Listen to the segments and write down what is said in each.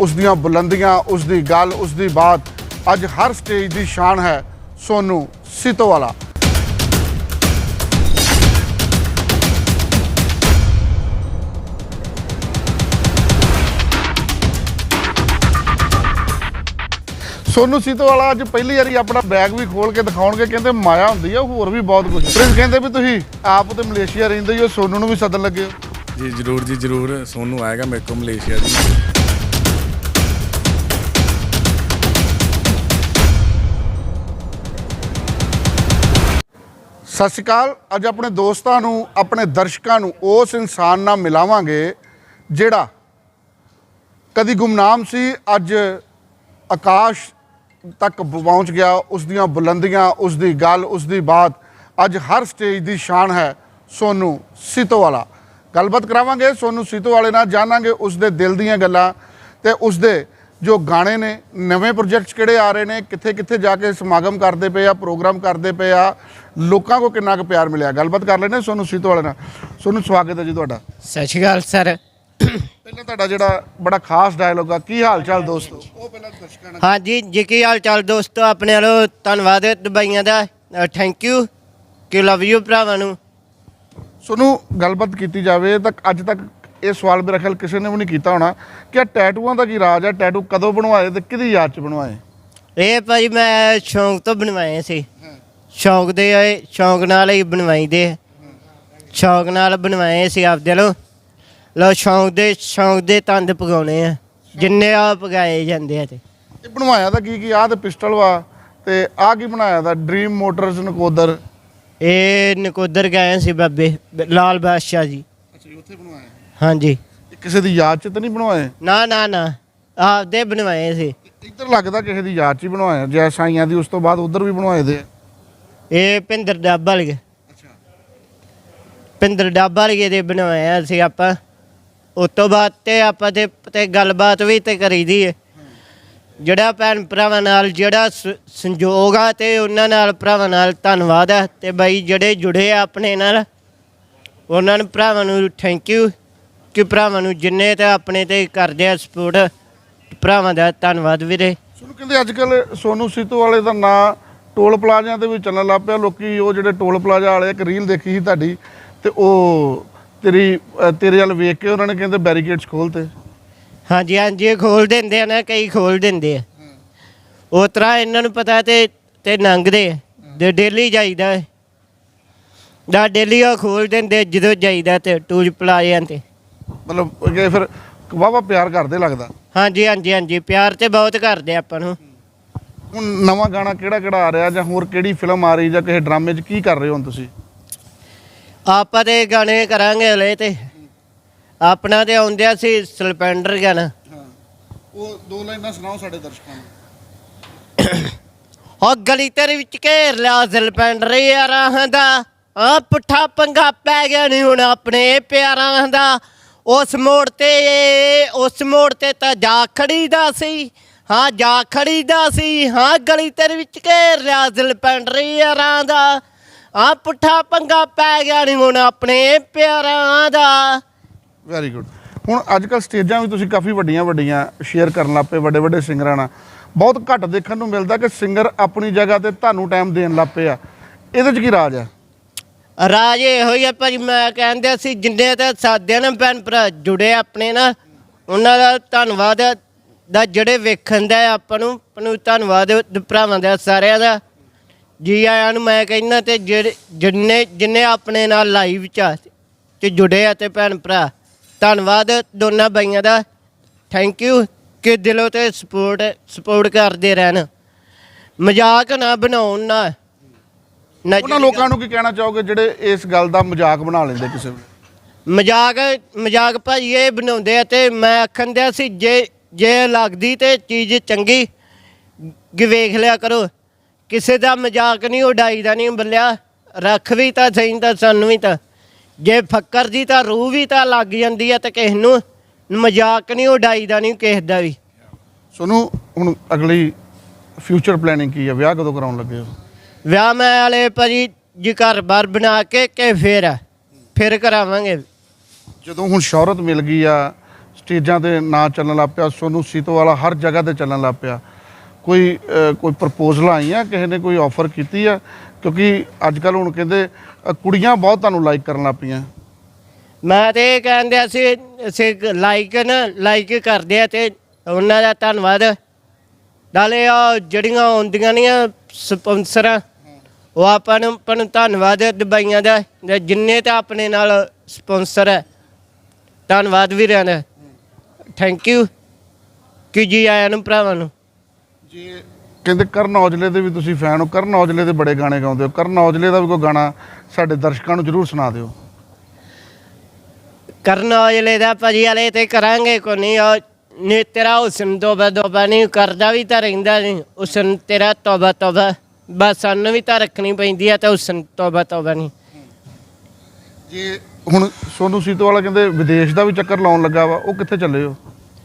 ਉਸ ਦੀਆਂ ਬੁਲੰਦੀਆਂ ਉਸ ਦੀ ਗੱਲ ਉਸ ਦੀ ਬਾਤ ਅੱਜ ਹਰ ਸਟੇਜ ਦੀ ਸ਼ਾਨ ਹੈ। ਸੋਨੂ ਸਿੱਤੋ ਵਾਲਾ ਸੋਨੂ ਸੀਤੋ ਵਾਲਾ ਅੱਜ ਪਹਿਲੀ ਵਾਰੀ ਆਪਣਾ ਬੈਗ ਵੀ ਖੋਲ ਕੇ ਦਿਖਾਉਣਗੇ। ਕਹਿੰਦੇ ਮਾਇਆ ਹੁੰਦੀ ਆ, ਹੋਰ ਵੀ ਬਹੁਤ ਕੁਝ ਪ੍ਰਿੰਸ ਕਹਿੰਦੇ ਵੀ ਤੁਸੀਂ ਆਪ ਤੇ ਮਲੇਸ਼ੀਆ ਰਹਿੰਦੇ ਹੋ, ਸੋਨੂ ਨੂੰ ਵੀ ਸੱਦਣ ਲੱਗੇ ਹੋ। ਜੀ, ਜਰੂਰ ਜੀ, ਜਰੂਰ। ਸੋਨੂੰ ਆਏਗਾ ਮੇਰੇ ਕੋਲ ਮਲੇਸ਼ੀਆ ਜੀ। ਸਤਿ ਸ਼੍ਰੀ ਅਕਾਲ। ਅੱਜ ਆਪਣੇ ਦੋਸਤਾਂ ਨੂੰ, ਆਪਣੇ ਦਰਸ਼ਕਾਂ ਨੂੰ ਉਸ ਇਨਸਾਨ ਨਾਲ ਮਿਲਾਵਾਂਗੇ ਜਿਹੜਾ ਕਦੀ ਗੁਮਨਾਮ ਸੀ, ਅੱਜ ਆਕਾਸ਼ ਤੱਕ ਪਹੁੰਚ ਗਿਆ ਉਸ ਦੀਆਂ ਬੁਲੰਦੀਆਂ ਉਸ ਦੀ ਗੱਲ ਉਸ ਦੀ ਬਾਤ। ਅੱਜ ਹਰ ਸਟੇਜ ਦੀ ਸ਼ਾਨ ਹੈ ਸੋਨੂ ਸਿੱਤੋ ਵਾਲਾ ਗੱਲਬਾਤ ਕਰਾਵਾਂਗੇ, ਸੋਨੂ ਸਿੱਤੋ ਵਾਲੇ ਨਾਲ ਜਾਣਾਂਗੇ ਉਸ ਦੇ ਦਿਲ ਦੀਆਂ ਗੱਲਾਂ ਤੇ ਉਸ ਦੇ ਜੋ ਗਾਣੇ ਨੇ ਨਵੇਂ ਪ੍ਰੋਜੈਕਟਸ ਕਿਹੜੇ ਆ ਰਹੇ ਨੇ ਕਿੱਥੇ ਕਿੱਥੇ ਜਾ ਕੇ ਸਮਾਗਮ ਕਰਦੇ ਪਏ ਆ ਪ੍ਰੋਗਰਾਮ ਕਰਦੇ ਪਏ ਆ ਲੋਕਾਂ ਕੋ ਕਿੰਨਾ ਕੁ ਪਿਆਰ ਮਿਲਿਆ? ਗੱਲਬਾਤ ਕਰ ਲੈਣੇ ਸੋਨੂ ਸਿੱਤੋ ਵਾਲੇ ਨਾਲ। ਸੋਨੂ ਸਵਾਗਤ ਹੈ ਜੀ ਤੁਹਾਡਾ। ਸਤਿ ਸ਼੍ਰੀ ਅਕਾਲ ਸਰ। ਪਹਿਲਾਂ ਤੁਹਾਡਾ ਜਿਹੜਾ ਬੜਾ ਖਾਸ ਡਾਇਲੋਗ ਆ ਕੀ ਹਾਲ ਚਾਲ ਦੋਸਤੋ? ਉਹ ਪਹਿਲਾਂ ਦਰਸ਼ਕਾਂ ਨਾਲ ਹਾਂਜੀ ਜੀ ਕੀ ਹਾਲ ਚਾਲ ਦੋਸਤੋ? ਆਪਣੇ ਵੱਲੋਂ ਧੰਨਵਾਦ ਹੈ ਦੁਬਈਆਂ ਦਾ। ਥੈਂਕ ਯੂ ਕਿ ਲਵ ਯੂ ਭਰਾਵਾਂ ਨੂੰ। ਸੋਨੂੰ ਗੱਲਬਾਤ ਕੀਤੀ ਜਾਵੇ ਤਾਂ ਅੱਜ ਤੱਕ ਇਹ ਸਵਾਲ ਮੇਰਾ ਖਿਆਲ ਕਿਸੇ ਨੇ ਵੀ ਨਹੀਂ ਕੀਤਾ ਹੋਣਾ ਕਿ ਟੈਟੂਆਂ ਦਾ ਕੀ ਰਾਜ ਹੈ? ਟੈਟੂ ਕਦੋਂ ਬਣਵਾਏ ਤੇ ਕਿਹਦੀ ਯਾਦ ਚ ਬਣਵਾਏ? ਇਹ ਭਾਜੀ ਮੈਂ ਸ਼ੌਂਕ ਤੋਂ ਬਣਵਾਏ ਸੀ। ਸ਼ੌਂਕ ਦੇ ਆਏ ਸ਼ੌਂਕ ਨਾਲ ਹੀ ਬਣਵਾਈ ਦੇ ਸ਼ੌਂਕ ਨਾਲ ਬਣਵਾਏ ਸੀ ਆਪਦੇ ਲੋ ਲੋ ਸ਼ੌਂਕ ਦੇ ਸ਼ੌਂਕ ਦੇ ਤੰਦ ਪਗਾਉਣੇ ਆ। ਜਿੰਨੇ ਆ ਪਗਾਏ ਜਾਂਦੇ ਆ ਤੇ। ਇਹ ਬਣਵਾਇਆ ਤਾਂ ਕੀ ਕੀ? ਆਹ ਤੇ ਪਿਸਟਲ ਵਾ ਤੇ ਆਹ ਕੀ ਬਣਾਇਆ ਦਾ? Dream motors Nakodar. ਇਹ ਨਕੋਦਰ ਗਏ ਸੀ ਬਾਬੇ ਲਾਲ ਬਾਦਸ਼ਾਹ ਜੀ। ਅੱਛਾ ਉੱਥੇ ਬਣਵਾਇਆ। ਹਾਂਜੀ। ਕਿਸੇ ਦੀ ਯਾਦ ਚ ਤਾਂ ਨਹੀਂ ਬਣਵਾਏ? ਨਾ ਨਾ ਨਾ। ਆਪਦੇ ਬਣਵਾਏ ਸੀ। ਇੱਧਰ ਲੱਗਦਾ ਕਿਸੇ ਦੀ ਯਾਦ ਚ ਹੀ ਬਣਵਾਇਆ। ਜੈ ਸਾਈਆਂ ਦੀ ਉਸ ਤੋਂ ਬਾਅਦ ਉਧਰ ਵੀ ਬਣਵਾਏ ਦੇ। ਇਹ ਪਿੰਦਰ ਡਾਬਾ ਲਗੇ ਅੱਛਾ। ਪਿੰਦਰ ਡਾਬਾ ਲਗੇ ਦੇ ਬਣਵਾਇਆ ਸੀ ਆਪਾਂ। ਉਸ ਤੋਂ ਬਾਅਦ ਤੇ ਆਪਾਂ ਤੇ ਤੇ ਗੱਲਬਾਤ ਵੀ ਤੇ ਕਰੀਦੀ ਹੈ ਜਿਹੜਾ ਭੈਣ ਭਰਾਵਾਂ ਨਾਲ ਜਿਹੜਾ ਸੰਜੋਗ ਆ ਤੇ ਉਹਨਾਂ ਨਾਲ ਭਰਾਵਾਂ ਨਾਲ ਧੰਨਵਾਦ ਹੈ ਤੇ ਬਾਈ ਜਿਹੜੇ ਜੁੜੇ ਆ ਆਪਣੇ ਨਾਲ ਉਹਨਾਂ ਨੂੰ ਭਰਾਵਾਂ ਨੂੰ ਥੈਂਕ ਯੂ ਕਿ ਭਰਾਵਾਂ ਨੂੰ ਜਿੰਨੇ ਤੇ ਆਪਣੇ ਤੇ ਕਰਦੇ ਆ ਸਪੋਰਟ ਭਰਾਵਾਂ ਦਾ ਧੰਨਵਾਦ ਵੀਰੇ। ਸੁਣ ਕਹਿੰਦੇ ਅੱਜ ਕੱਲ ਸੋਨੂ ਸੀਤੋ ਵਾਲੇ ਦਾ ਨਾਂ ਟੋਲ ਪਲਾਜ਼ਿਆਂ ਤੇ ਵੀ ਚੱਲਣ ਲੱਗ ਪਿਆ। ਲੋਕੀ ਉਹ ਜਿਹੜੇ ਟੋਲ ਪਲਾਜ਼ਾ ਵਾਲੇ ਇੱਕ ਰੀਲ ਦੇਖੀ ਸੀ ਤੁਹਾਡੀ ਤੇ ਉਹ ਤੇਰੀ ਤੇਰੇ ਵੱਲ ਵੇਖ ਕੇ ਉਹਨਾਂ ਨੇ ਕਹਿੰਦੇ ਬੈਰੀਕੇਡਸ ਖੋਲਤੇ। ਹਾਂਜੀ ਹਾਂਜੀ ਖੋਲ ਦਿੰਦੇ ਆ ਨਾ ਕਈ ਖੋਲ ਦਿੰਦੇ ਆ। ਉਸ ਤਰ੍ਹਾਂ ਇਹਨਾਂ ਨੂੰ ਪਤਾ ਤੇ ਤੇ ਆ ਤੇ ਡੇਲੀ ਜਾਈਦਾ। ਦਾ ਡੇਲੀ ਉਹ ਖੋਲ ਦਿੰਦੇ ਜਦੋਂ ਜਾਈਦਾ ਤੇ ਟੂਜ ਪਲਾਜ਼ਿਆਂ ਤੇ। ਮਤਲਬ ਕਿ ਫਿਰ ਵਾਵਾ ਪਿਆਰ ਕਰਦੇ ਲੱਗਦਾ। ਹਾਂਜੀ ਹਾਂਜੀ ਹਾਂਜੀ ਪਿਆਰ ਤੇ ਬਹੁਤ ਕਰਦੇ ਆ ਆਪਾਂ ਨੂੰ। ਹੁਣ ਨਵਾਂ ਗਾਣਾ ਕਿਹੜਾ ਕਿਹੜਾ ਆ ਰਿਹਾ ਜਾਂ ਹੋਰ ਕਿਹੜੀ ਫਿਲਮ ਆ ਰਹੀ ਜਾਂ ਕਿਸੇ ਡਰਾਮੇ 'ਚ ਕੀ ਕਰ ਰਹੇ ਹੋ ਤੁਸੀਂ? ਆਪਾਂ ਤੇ ਗਾਣੇ ਕਰਾਂਗੇ ਹਲੇ ਤੇ। ਆਪਣਾ ਤੇ ਆਉਂਦਿਆ ਸੀ ਸਲਪੈਂਡਰ ਗਾਣਾ। ਉਹ ਦੋ ਲਾਈਨਾਂ ਸੁਣਾਓ ਸਾਡੇ ਦਰਸ਼ਕਾਂ ਨੂੰ। ਹੋ ਗਲੀ ਤੇਰੇ ਵਿੱਚ ਘੇਰ ਲਿਆ ਸਲਪੈਂਡਰ ਯਾਰਾਂ ਦਾ। ਆ ਪੁੱਠਾ ਪੰਗਾ ਪੈ ਗਿਆ ਨਹੀਂ ਹੁਣ ਆਪਣੇ ਪਿਆਰਾਂ ਦਾ। ਉਸ ਮੋੜ ਤੇ, ਉਸ ਮੋੜ ਤੇ ਤਾਂ ਜਾ ਖੜੀਦਾ ਸੀ। ਹਾਂ, ਜਾ ਖੜੀਦਾ ਸੀ। ਹਾਂ, ਗਲੀ ਤੇਰੇ ਵਿੱਚ ਘੇਰ ਲਿਆ ਸਲਪੈਂਡਰ ਯਾਰਾਂ ਦਾ। ਆ ਪੁੱਠਾ ਪੰਗਾ ਪੈ ਗਿਆ ਨਹੀਂ ਹੁਣ ਆਪਣੇ ਪਿਆਰਾਂ ਦਾ। ਵੈਰੀ ਗੁੱਡ ਹੁਣ ਅੱਜ ਕੱਲ ਸਟੇਜਾਂ ਵੀ ਤੁਸੀਂ ਕਾਫੀ ਵੱਡੀਆਂ ਵੱਡੀਆਂ ਸ਼ੇਅਰ ਕਰਨ ਲੱਗ ਪਏ, ਵੱਡੇ ਵੱਡੇ ਸਿੰਗਰਾਂ ਨਾਲ। ਬਹੁਤ ਘੱਟ ਦੇਖਣ ਨੂੰ ਮਿਲਦਾ ਕਿ ਸਿੰਗਰ ਆਪਣੀ ਜਗ੍ਹਾ ਤੇ ਤੁਹਾਨੂੰ ਟਾਈਮ ਦੇਣ ਲੱਗ ਪਏ ਆ। ਇਹਦੇ 'ਚ ਕੀ ਰਾਜ ਆ ਰਾਜ ਇਹੋ ਹੀ ਆ ਭਾਜੀ, ਮੈਂ ਕਹਿੰਦੇ ਅਸੀਂ ਜਿੰਨੇ ਤੇ ਸਾਧਿਆਂ ਨਾਲ ਭੈਣ ਭਰਾ ਜੁੜੇ ਆਪਣੇ ਨਾਲ ਉਹਨਾਂ ਦਾ ਧੰਨਵਾਦ ਆ, ਦਾ ਜਿਹੜੇ ਵੇਖਣ ਦਾ ਆਪਾਂ ਨੂੰ ਆਪਾਂ ਨੂੰ ਧੰਨਵਾਦ ਹੈ ਭਰਾਵਾਂ ਦਾ ਸਾਰਿਆਂ ਦਾ। ਜੀ ਆਇਆਂ ਨੂੰ ਮੈਂ ਕਹਿੰਦਾ ਤੇ ਜਿਹੜੇ, ਜਿੰਨੇ ਜਿੰਨੇ ਆਪਣੇ ਨਾਲ ਲਾਈਵ ਚ ਆ, ਤੇ ਜੁੜੇ ਆ ਤੇ ਭੈਣ ਭਰਾ, ਧੰਨਵਾਦ ਦੋਨਾਂ ਬਾਈਆਂ ਦਾ। ਥੈਂਕ ਯੂ ਕਿ ਦਿਲੋਂ ਤੇ ਸਪੋਰਟ ਸਪੋਰਟ ਕਰਦੇ ਰਹਿਣ। ਮਜ਼ਾਕ ਨਾ ਬਣਾਉਣ ਨਾ ਉਹਨਾਂ ਲੋਕਾਂ ਨੂੰ ਕੀ ਕਹਿਣਾ ਚਾਹੋਗੇ ਜਿਹੜੇ ਇਸ ਗੱਲ ਦਾ ਮਜ਼ਾਕ ਬਣਾ ਲੈਂਦੇ ਕਿਸੇ ਵੇਲੇ? ਮਜ਼ਾਕ ਮਜ਼ਾਕ ਭਾਈ ਇਹ ਬਣਾਉਂਦੇ ਆ ਤੇ ਮੈਂ ਆਖਣ ਦਿਆ ਸੀ ਜੇ ਜੇ ਲੱਗਦੀ ਤੇ ਚੀਜ਼ ਚੰਗੀ ਗ ਵੇਖ ਲਿਆ ਕਰੋ। ਕਿਸੇ ਦਾ ਮਜ਼ਾਕ ਨਹੀਂ ਉਡਾਈਦਾ ਨਹੀਂ ਬੱਲਿਆ। ਰੱਖ ਵੀ ਤਾਂ ਸਹੀ ਤਾਂ ਸਾਨੂੰ ਵੀ ਤਾਂ। ਜੇ ਫੱਕਰ ਦੀ ਤਾਂ ਰੂਹ ਵੀ ਤਾਂ ਲੱਗ ਜਾਂਦੀ ਆ ਤੇ ਕਿਸ ਨੂੰ? ਮਜ਼ਾਕ ਨਹੀਂ ਉਡਾਈਦਾ ਨਹੀਂ ਕਿਸੇ ਦਾ ਵੀ। ਸੋਨੂੰ ਹੁਣ ਅਗਲੀ ਫਿਊਚਰ ਪਲੈਨਿੰਗ ਕੀ ਹੈ ਵਿਆਹ ਕਦੋਂ ਕਰਾਉਣ ਲੱਗੇ ਹੋ? ਵਿਆਹ ਮੈਂ ਵਾਲੇ ਭਾਜੀ ਜੀ ਘਰ-ਬਾਰ ਬਣਾ ਕੇ ਕਿ ਫੇਰ ਫਿਰ ਕਰਾਵਾਂਗੇ। ਜਦੋਂ ਹੁਣ ਸ਼ੌਹਰਤ ਮਿਲ ਗਈ ਆ ਸਟੇਜਾਂ ਤੇ ਨਾਂ ਚੱਲਣ ਲੱਗ ਪਿਆ ਸੋਨੂੰ ਸੀਤੋ ਵਾਲਾ ਹਰ ਜਗ੍ਹਾ ਤੇ ਚੱਲਣ ਲੱਗ ਪਿਆ। ਕੋਈ ਅ, ਕੋਈ ਪ੍ਰਪੋਜ਼ਲ ਆਈਆਂ ਕਿਸੇ ਨੇ ਕੋਈ ਆਫਰ ਕੀਤੀ ਆ? ਕਿਉਂਕਿ ਅੱਜ ਕੱਲ ਹੁਣ ਕਹਿੰਦੇ ਅ, ਕੁੜੀਆਂ ਬਹੁਤ ਤੁਹਾਨੂੰ ਲਾਈਕ ਕਰਨ ਲੱਗ ਪਈਆਂ। ਮੈਂ ਤੇ ਇਹ ਕਹਿੰਦੇ ਅਸੀਂ ਅਸੀਂ ਲਾਈਕ ਨਾ ਲਾਈਕ ਕਰਦੇ ਆ ਤੇ ਉਹਨਾਂ ਦਾ ਧੰਨਵਾਦ। ਨਾਲੇ ਆ ਜਿਹੜੀਆਂ ਆਉਂਦੀਆਂ ਨਹੀਂ ਸਪਾਂਸਰਾਂ ਉਹ ਆਪਾਂ ਨੂੰ ਆਪਾਂ ਨੂੰ ਧੰਨਵਾਦ ਦੁਬਈਆਂ ਦਾ ਤੇ ਜਿੰਨੇ ਤਾਂ ਆਪਣੇ ਨਾਲ ਸਪਾਂਸਰ ਹੈ। ਧੰਨਵਾਦ ਵੀ ਰਹਿਣਾ ਥੈਂਕ ਯੂ ਕਿ ਜੀ ਆਇਆਂ ਨੂੰ ਭਰਾਵਾਂ ਨੂੰ। ਜੀ ਕਹਿੰਦੇ ਕਰਨ ਔਜਲੇ ਦੇ ਵੀ ਤੁਸੀਂ ਫੈਨ ਹੋ। ਕਰਨ ਔਜਲੇ ਦੇ ਬੜੇ ਗਾਣੇ ਗਾਉਂਦੇ ਹੋ। ਕਰਨ ਔਜਲੇ ਦਾ ਵੀ ਕੋਈ ਗਾਣਾ ਸਾਡੇ ਦਰਸ਼ਕਾਂ ਨੂੰ ਜ਼ਰੂਰ ਸੁਣਾ ਦਿਓ। ਕਰਨ ਔਜਲੇ ਦਾ ਭਾਜੀ ਵਾਲੇ ਤੇ ਕਰਾਂਗੇ ਕੋ ਨਹੀਂ। ਉਹ ਨੇ ਤੇਰਾ ਹੁਸਨ ਤੋਬਾ ਤੋਬਾ ਨਹੀਂ ਕਰਦਾ ਵੀ ਤਾਂ ਰਹਿੰਦਾ ਨਹੀਂ। ਹੁਸਨ ਤੇਰਾ ਤੋਬਾ ਤੋਬਾ ਬਸ ਸਾਨੂੰ ਵੀ ਤਾਂ ਰੱਖਣੀ ਪੈਂਦੀ ਆ ਤਾਂ ਹੁਸਨ ਤੋਬਾ ਤੋਬਾ ਨਹੀਂ। ਜੀ ਹੁਣ ਸੋਨੂੰ ਸੀਤੋ ਵਾਲਾ ਕਹਿੰਦੇ ਵਿਦੇਸ਼ ਦਾ ਵੀ ਚੱਕਰ ਲਾਉਣ ਲੱਗਾ ਵਾ ਉਹ ਕਿੱਥੇ ਚੱਲੇ ਹੋ?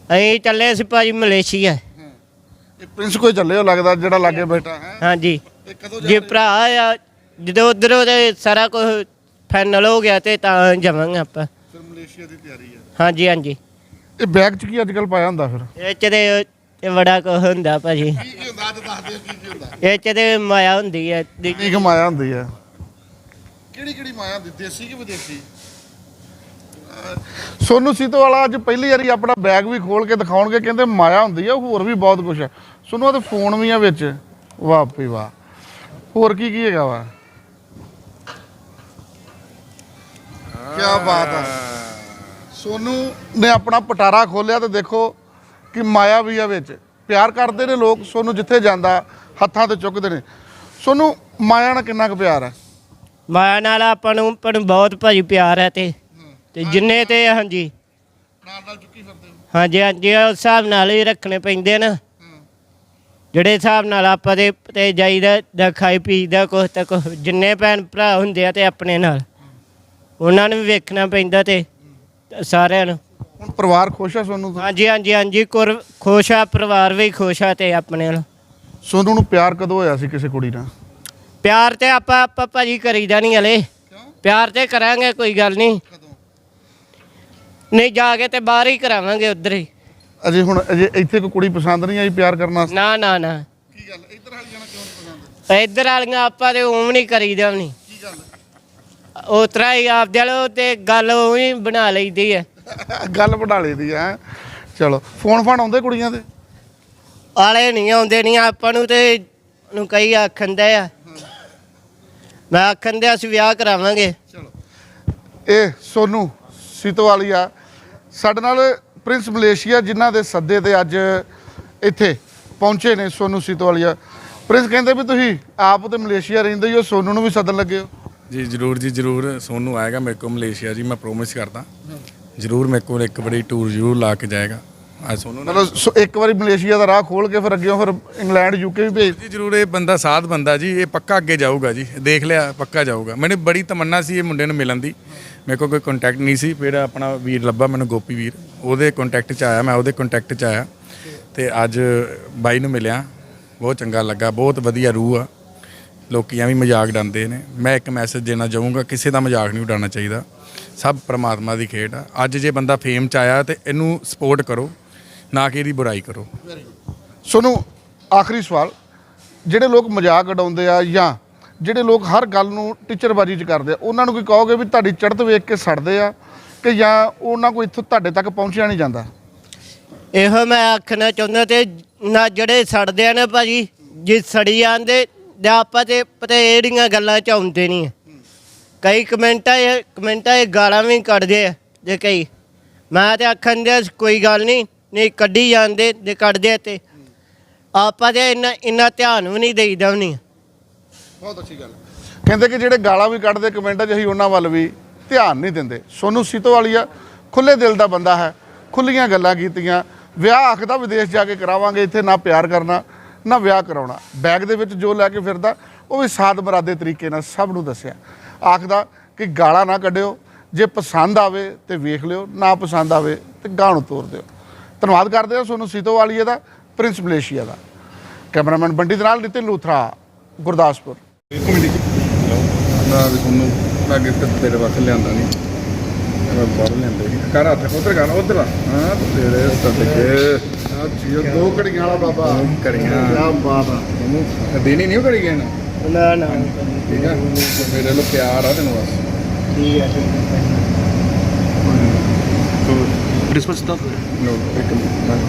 ਅਸੀਂ ਚੱਲੇ ਸੀ ਭਾਜੀ ਮਲੇਸ਼ੀਆ। ਇਹ ਪ੍ਰਿੰਸ ਕੋਈ ਚੱਲੇ ਹੋ ਲੱਗਦਾ ਜਿਹੜਾ ਲਾਗੇ ਬੈਠਾ ਹੈ? ਹਾਂਜੀ। ਇਹ ਕਦੋਂ ਜੇ ਭਰਾ ਆ ਜਦੋਂ ਉਧਰ ਉਹਦੇ ਸਾਰਾ ਕੁਝ ਫਾਈਨਲ ਹੋ ਗਿਆ ਤੇ ਤਾਂ ਜਾਵਾਂਗੇ ਆਪਾਂ। ਫਿਰ ਮਲੇਸ਼ੀਆ ਦੀ ਤਿਆਰੀ ਹੈ ਹਾਂਜੀ ਹਾਂਜੀ। ਇਹ ਬੈਗ 'ਚ ਕੀ ਅੱਜ ਕੱਲ ਪਾਇਆ ਹੁੰਦਾ ਫਿਰ? ਇਹ ਚ ਤੇ ਇਹ ਬੜਾ ਕੁਝ ਹੁੰਦਾ ਭਾਜੀ। ਕੀ ਕੀ ਹੁੰਦਾ? ਅੱਜ ਦੱਸ ਦਿਓ ਕੀ ਕੀ ਹੁੰਦਾ। ਇਹ ਚ ਤੇ ਮਾਇਆ ਹੁੰਦੀ ਹੈ ਦੀ- ਕਿੰਨੀ ਕਮਾਇਆ ਹੁੰਦੀ ਹੈ ਕਿਹੜੀ ਕਿਹੜੀ ਮਾਇਆ ਹੁੰਦੀ? ਦੇਸੀ ਕਿ ਵਿਦੇਸ਼ੀ? ਸੋਨੂੰ ਸੀਤੋ ਵਾਲਾ ਅੱਜ ਪਹਿਲੀ ਵਾਰੀ ਆਪਣਾ ਬੈਗ ਵੀ ਖੋਲ ਕੇ ਦਿਖਾਉਣਗੇ ਕਹਿੰਦੇ ਮਾਇਆ ਹੁੰਦੀ ਆ ਹੋਰ ਵੀ ਬਹੁਤ ਕੁਝ ਹੈ ਸੋਨੂੰ ਉਹਦੇ ਫੋਨ ਵੀ ਆ ਵਿੱਚ। ਵਾਹ ਭਈ ਵਾਹ। ਹੋਰ ਕੀ ਕੀ ਹੈਗਾ ਵਾ? ਕੀ ਬਾਤ ਹੈ ਸੋਨੂੰ ਨੇ ਆਪਣਾ ਪਟਾਰਾ ਖੋਲਿਆ ਤੇ ਦੇਖੋ ਕਿ ਮਾਇਆ ਵੀ ਆ ਵਿੱਚ। ਪਿਆਰ ਕਰਦੇ ਨੇ ਲੋਕ ਸੋਨੂੰ ਜਿੱਥੇ ਜਾਂਦਾ ਹੱਥਾਂ ਤੇ ਚੁੱਕਦੇ ਨੇ। ਸੋਨੂੰ ਮਾਇਆ ਨਾਲ ਕਿੰਨਾ ਕੁ ਪਿਆਰ ਹੈ ਮਾਇਆ ਨਾਲ ਆਪਾਂ ਨੂੰ ਆਪਾਂ ਨੂੰ ਬਹੁਤ ਭਾਜੀ ਪਿਆਰ ਹੈ ਤੇ। ਤੇ ਜਿੰਨੇ ਤੇ ਹਾਂਜੀ। ਨਾਲ ਨਾਲ ਚੁੱਕੀ ਫਿਰਦੇ ਹੋ? ਹਾਂਜੀ ਹਾਂਜੀ ਉਸ ਹਿਸਾਬ ਨਾਲ ਹੀ ਰੱਖਣੇ ਪੈਂਦੇ ਨਾ। ਜਿਹੜੇ ਹਿਸਾਬ ਨਾਲ ਆਪਾਂ ਦੇ ਤੇ ਜਾਈਦਾ ਦਾ ਖਾਈ ਪੀਦਾ ਕੁਛ ਤੇ ਕੁਛ ਜਿੰਨੇ ਭੈਣ ਭਰਾ ਹੁੰਦੇ ਆ ਤੇ ਆਪਣੇ ਨਾਲ। ਉਹਨਾਂ ਨੂੰ ਵੀ ਵੇਖਣਾ ਪੈਂਦਾ ਤੇ ਸਾਰਿਆਂ ਨੂੰ। ਹੁਣ ਪਰਿਵਾਰ ਖੁਸ਼ ਆ ਸੋਨੂੰ ਤੋਂ? ਹਾਂਜੀ ਹਾਂਜੀ ਹਾਂਜੀ ਕੁਰ ਖੁਸ਼ ਆ ਪਰਿਵਾਰ ਵੀ ਖੁਸ਼ ਆ ਤੇ ਆਪਣੇ ਨਾਲ। ਸੋਨੂੰ ਨੂੰ ਪਿਆਰ ਕਦੋਂ ਹੋਇਆ ਸੀ ਕਿਸੇ ਕੁੜੀ ਨਾਲ? ਪਿਆਰ ਤੇ ਆਪਾਂ ਆਪਾਂ ਭਾਜੀ ਕਰੀਦਾ ਨਹੀਂ ਹਲੇ। ਪਿਆਰ ਤੇ ਕਰਾਂਗੇ ਕੋਈ ਗੱਲ ਨਹੀਂ ਨਹੀਂ ਜਾ ਕੇ ਤੇ ਬਾਹਰ ਹੀ ਕਰਾਵਾਂਗੇ ਉਧਰ ਹੀ। ਅਜੇ ਹੁਣ ਅਜੇ ਇੱਥੇ ਕੋਈ ਕੁੜੀ ਪਸੰਦ ਨਹੀਂ ਆਈ ਪਿਆਰ ਕਰਨਾ ਨਾ ਨਾ ਨਾ। ਕੀ ਗੱਲ? ਇੱਧਰ ਵਾਲੀਆਂ ਨਾਲ ਕਿਉਂ ਨਹੀਂ ਪਸੰਦ? ਇੱਧਰ ਵਾਲੀਆਂ ਆਪਾਂ ਤੇ ਉਵੇਂ ਨਹੀਂ ਕਰੀਦਾ ਵੀ ਨਹੀਂ ਕੀ ਗੱਲ? ਉਹ ਤਰ੍ਹਾਂ ਹੀ ਆਪ ਜਲੋ ਤੇ ਗੱਲ ਉਵੇਂ ਹੀ ਬਣਾ ਲਈਦੀ ਹੈ ਗੱਲ ਬਣਾ ਲਈ ਦੀ ਹੈ। ਚਲੋ ਫੋਨ ਫਾਨ ਆਉਂਦੇ ਕੁੜੀਆਂ ਦੇ? ਆਲੇ ਨਹੀਂ ਆਉਂਦੇ ਨਹੀਂ ਆਪਾਂ ਨੂੰ ਤੇ ਨੂੰ ਕਈ ਆਖੰਦਾ ਆ। ਮੈਂ ਆਖਣ ਦੇ ਅਸੀਂ ਵਿਆਹ ਕਰਾਵਾਂਗੇ। ਚਲੋ। ਇਹ ਸੋਨੂੰ ਸੀਤੋਵਾਲੀਆ ਸਾਡੇ ਨਾਲ ਪ੍ਰਿੰਸ ਮਲੇਸ਼ੀਆ ਜਿਨ੍ਹਾਂ ਦੇ ਸੱਦੇ ਤੇ ਅੱਜ ਇੱਥੇ ਪਹੁੰਚੇ ਨੇ ਸੋਨੂੰ ਸੀਤੋਵਾਲੀਆ। ਪ੍ਰਿੰਸ ਕਹਿੰਦੇ ਵੀ ਤੁਸੀਂ ਆਪ ਤੇ ਮਲੇਸ਼ੀਆ ਰਹਿੰਦੇ ਹੀ ਹੋ ਸੋਨੂੰ ਨੂੰ ਵੀ ਸੱਦਣ ਲੱਗੇ ਹੋ। ਜੀ ਜਰੂਰ ਜੀ ਜਰੂਰ। ਸੋਨੂੰ ਆਏਗਾ ਮੇਰੇ ਕੋਲ ਮਲੇਸ਼ੀਆ ਜੀ ਮੈਂ ਪ੍ਰੋਮਿਸ ਕਰਦਾ। ਜਰੂਰ ਮੇਰੇ ਕੋਲ ਇੱਕ ਵਾਰੀ ਟੂਰ ਜਰੂਰ ਲਾ ਕੇ ਜਾਏਗਾ। ਅੱਜ ਸੋਨੂੰ ਨਾਲ ਮਤਲਬ ਸੋ ਇੱਕ ਵਾਰੀ ਮਲੇਸ਼ੀਆ ਦਾ ਰਾਹ ਖੋਲ ਕੇ ਫਿਰ ਅੱਗੇ ਫਿਰ ਇੰਗਲੈਂਡ ਯੂਕੇ ਵੀ ਭੇਜ ਜੀ ਜਰੂਰ ਇਹ ਬੰਦਾ ਸਾਧ ਬੰਦਾ ਜੀ ਇਹ ਪੱਕਾ ਅੱਗੇ ਜਾਊਗਾ ਜੀ ਦੇਖ ਲਿਆ ਪੱਕਾ ਜਾਊਗਾ। ਮੈਨੂੰ ਬੜੀ ਤਮੰਨਾ ਸੀ ਇਹ ਮੁੰਡੇ ਨੂੰ ਮਿਲਣ ਦੀ। ਮੇਰੇ ਕੋਲ ਕੋਈ ਕੰਟੈਕਟ ਨਹੀਂ ਸੀ ਫਿਰ ਆਪਣਾ ਵੀਰ ਲੱਭਾ ਮੈਨੂੰ ਗੋਪੀ ਵੀਰ। ਉਹਦੇ ਕੰਟੈਕਟ 'ਚ ਆਇਆ ਮੈਂ ਉਹਦੇ ਕੰਟੈਕਟ 'ਚ ਆਇਆ। ਤੇ ਅੱਜ ਬਾਈ ਨੂੰ ਮਿਲਿਆ। ਬਹੁਤ ਚੰਗਾ ਲੱਗਾ ਬਹੁਤ ਵਧੀਆ ਰੂਹ ਆ। ਲੋਕੀ ਐਵੇਂ ਮਜ਼ਾਕ ਡਾਂਦੇ ਨੇ। ਮੈਂ ਇੱਕ ਮੈਸੇਜ ਦੇਣਾ ਚਾਹੂੰਗਾ ਕਿਸੇ ਦਾ ਮਜ਼ਾਕ ਨਹੀਂ ਉਡਾਉਣਾ ਚਾਹੀਦਾ। ਸਭ ਪ੍ਰਮਾਤਮਾ ਦੀ ਖੇਡ ਆ। ਅੱਜ ਜੇ ਬੰਦਾ ਫੇਮ 'ਚ ਆਇਆ ਤੇ ਇਹਨੂੰ ਸਪੋਰਟ ਕਰੋ ਨਾ ਕਿ ਇਹਦੀ ਬੁਰਾਈ ਕਰੋ। ਸੋਨੂੰ ਆਖਰੀ ਸਵਾਲ। ਜਿਹੜੇ ਲੋਕ ਮਜ਼ਾਕ ਉਡਾਉਂਦੇ ਆ ਜਾਂ ਜਿਹੜੇ ਲੋਕ ਹਰ ਗੱਲ ਨੂੰ ਟੀਚਰਬਾਜੀ ਚ ਕਰਦੇ ਆ ਉਹਨਾਂ ਨੂੰ ਕੀ ਕਹੋਗੇ ਵੀ ਤੁਹਾਡੀ ਚੜ੍ਹਤ ਵੇਖ ਕੇ ਸੜਦੇ ਆ ਕਿ ਜਾਂ ਉਹਨਾਂ ਕੋਲ ਇੱਥੋਂ ਤੁਹਾਡੇ ਤੱਕ ਪਹੁੰਚਿਆ ਨਹੀਂ ਜਾਂਦਾ? ਇਹੋ ਮੈਂ ਆਖਣਾ ਚਾਹੁੰਦਾ ਤੇ ਨਾ ਜਿਹੜੇ ਸੜਦੇ ਆ ਨਾ ਭਾਜੀ ਜੇ ਸੜੀ ਜਾਂਦੇ ਤੇ ਆਪਾਂ ਤੇ ਪਤਾ ਇਹੜੀਆਂ ਗੱਲਾਂ ਚ ਆਉਂਦੇ ਨਹੀਂ। ਕਈ ਕਮੈਂਟਾਂ ਇਹ ਕਮੈਂਟਾਂ ਇਹ ਗਾਲਾਂ ਵੀ ਕੱਢਦੇ ਆ, ਜੇ ਕਈ। ਮੈਂ ਤੇ ਆਖਣ ਦੇ ਕੋਈ ਗੱਲ ਨਹੀਂ ਨਹੀਂ ਕੱਢੀ ਜਾਂਦੇ ਤੇ ਕੱਢਦੇ ਤੇ। ਆਪਾਂ ਤੇ ਇੰਨਾ ਇੰਨਾ ਧਿਆਨ ਵੀ ਨਹੀਂ ਦੇਈਦਾ ਵੀ ਨਹੀਂ ਬਹੁਤ ਅੱਛੀ ਗੱਲ। ਕਹਿੰਦੇ ਕਿ ਜਿਹੜੇ ਗਾਲਾਂ ਵੀ ਕੱਢਦੇ, ਕਮੈਂਟਾਂ 'ਚ ਅਸੀਂ ਉਹਨਾਂ ਵੱਲ ਵੀ ਧਿਆਨ ਨਹੀਂ ਦਿੰਦੇ। ਸੋਨੂੰ ਸੀਤੋਵਾਲੀਆ ਖੁੱਲੇ ਦਿਲ ਦਾ ਬੰਦਾ ਹੈ ਖੁੱਲੀਆਂ ਗੱਲਾਂ ਕੀਤੀਆਂ। ਵਿਆਹ ਆਖਦਾ ਵਿਦੇਸ਼ ਜਾ ਕੇ ਕਰਾਵਾਂਗੇ, ਇੱਥੇ ਨਾ ਪਿਆਰ ਕਰਨਾ, ਨਾ ਵਿਆਹ ਕਰਾਉਣਾ। ਬੈਗ ਦੇ ਵਿੱਚ ਜੋ ਲੈ ਕੇ ਫਿਰਦਾ, ਉਹ ਵੀ ਸਾਦ ਮਰਾਦੇ ਤਰੀਕੇ ਨਾਲ ਸਭ ਨੂੰ ਦੱਸਿਆ। ਆਖਦਾ ਕਿ ਗਾਲਾਂ ਨਾ ਕੱਢਿਓ ਜੇ ਪਸੰਦ ਆਵੇ ਤੇ ਵੇਖ ਲਿਓ ਨਾ ਪਸੰਦ ਆਵੇ ਤੇ ਗਾਹ ਨੂੰ ਤੋੜ ਦਿਓ। ਧੰਨਵਾਦ ਕਰਦੇ ਹਾਂ ਸੋਨੂੰ ਸੀਤੋਵਾਲੀਆ ਦਾ ਪ੍ਰਿੰਸ ਮਲੇਸ਼ੀਆ ਦਾ। ਕੈਮਰਾਮੈਨ ਬੰਟੀ ਦੇ ਨਾਲ ਨਿਤਿਨ ਲੂਥਰਾ ਗੁਰਦਾਸਪੁਰ। ਨਾ ਵੀ ਤੁਹਾਨੂੰ ਮੈਂ ਗਿਫਟ ਤੇਰੇ ਵਾਸਤੇ ਲਿਆਂਦਾ ਨਹੀਂ ਪੜ ਲੈਂਦੇ ਕਰ ਹੱਥ ਉਧਰ ਕਰ ਉਧਰ ਹਾਂ ਤੇਰੇ ਸਦਕੇ ਜੀਓ ਦੋ ਘੜੀਆਂ ਵਾਲਾ ਬਾਬਾ। ਓਮ ਕਰੀਆਂ ਬਾਬਾ ਉਹਨੂੰ ਦੇਣੀ ਨਹੀਂ ਕਰੀ ਗਿਆ ਨਾ। ਨਾ ਨਾ। ਠੀਕ ਆ? ਮੇਰੇ ਵੱਲੋਂ ਪਿਆਰ ਆ ਤੈਨੂੰ ਬਸ। ਠੀਕ ਹੈ ਠੀਕ ਹੈ Christmas stuff? No, pick them up.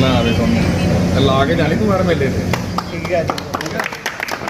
ਨਾ ਵੇ ਤੁਹਾਨੂੰ। ਲਾ ਕੇ ਜਾਣੀ ਤੂੰ ਹਰ ਮੇਲੇ ਤੇ। ਠੀਕ ਹੈ ਠੀਕ ਹੈ